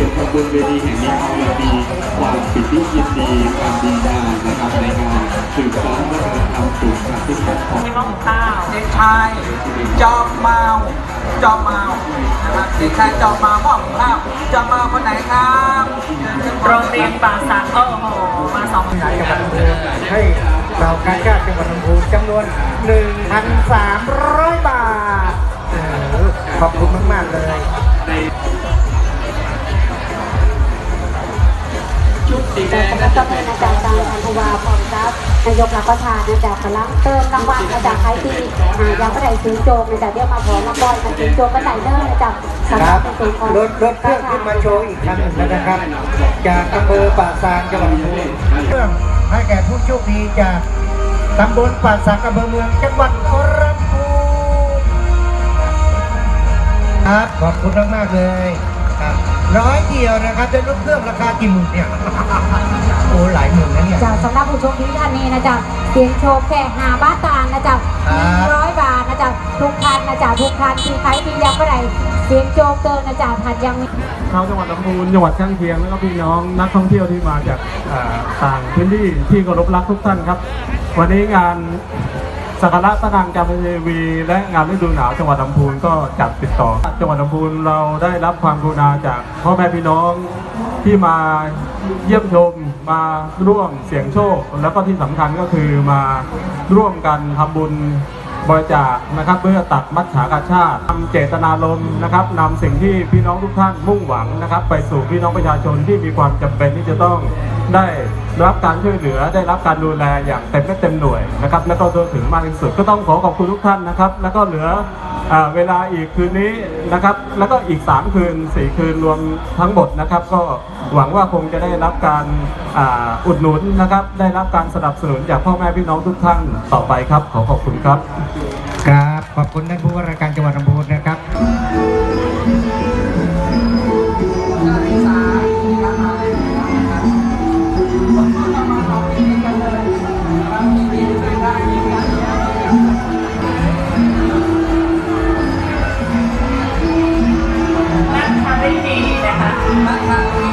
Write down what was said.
กียรติชมบนเวทีแห่งนี้เรามีความปิติยินดีความดีใจนะครับในการสืบสานวัฒนธรรมสู่การที่แข็งของมีหม้อหุงข้าวเด็กชายจอมเมาจอมเมานะครับเด็กชายจอมเมาหม้อหุงข้าวจอมเมาคนไหนครับเชิญขึ้นบโรงเรียนป่าสักโอ้โหมาสองจังหวัดลำพูนให้เราการชาติจังหวัดลำพูนจำนวน 1,300 บาท ก็เป็นอาจารย์การอันทวาพรทรัพย์นายกรับประทานอาจารย์กลังเติมรางวัลอาจารย์ใครที่หายังไม่ได้ซื้อโจมอาจารย์เรียกมาขอรางวัลมาซื้อโจมก็ไหนเด้ออาจารย์ครับรถรถเครื่องขึ้นมาโชว์อีกคันหนึ่งนะครับ จากอำเภอป่าซางจังหวัดพูนเครื่องให้แก่ผู้โชคดีจากตำบลป่าซางอำเภอเมืองจังหวัดลำพูนครับขอบคุณมากๆเลยครับร้อยเดียวนะครับเป็นรถเครื่องราคากี่หมื่นเนี่ย หลายหมื่นนะเนี่ย จากสำหรับผู้โชคดีท่านนี้นะจ๊ะเสียงโชว์แค่หาบ้านตาลนะจ๊ะครัหบนึ่งร้อยบาทนะจ๊ะทุกคันนะจ๊ะทุกคันที่ใครที่ยังไม่ได้เสียงโจมเติมนะจ๊ะท่านยังมี ชาวจังหวัดลำพูนจังหวัดข้างเคียงแล้วก็พี่น้องนักท่องเที่ยวที่มาจากอ่าต่างพื้นที่ที่เคารพรักทุกท่านครับ วันนี้งาน สักการะพระนางจามเทวีและงานฤดูหนาวจังหวัดลำพูนก็จัดติดต่อ จังหวัดลำพูนเราได้รับความกรุณาจากพ่อแม่พี่น้องที่มาเยี่ยมชมมาร่วมเสียงโชค แล้วก็ที่สำคัญก็คือมาร่วมกันทำบุญบริจาคนะครับเพื่อตัดมัจฉากาชาตินำเจตนารมณ์นะครับนำสิ่งที่พี่น้องทุกท่านมุ่งหวังนะครับ ไปสู่พี่น้องประชาชนที่มีความจำเป็นที่จะต้องได้ รับการช่วยเหลือได้รับการดูแลอย่างเต็มไม่เต็มหน่วยนะครับ แล้วก็ตัวถึงมากที่สุดก็ต้องขอขอบคุณทุกท่านนะครับ แล้วก็เหลืออเวลาอีกคืนนี้นะครับ แล้วก็อีก 3 คืน 4 คืนรวมทั้งหมดนะครับ ก็หวังว่าคงจะได้รับการอ,อุดหนุนนะครับ ได้รับการสนับสนุนจากพ่อแม่พี่น้องทุกท่านต่อไปครับ ขอขอบคุณครับ ครับ ขอบคุณท่านผู้ว่าราชการจังหวัดลำพูน My Matt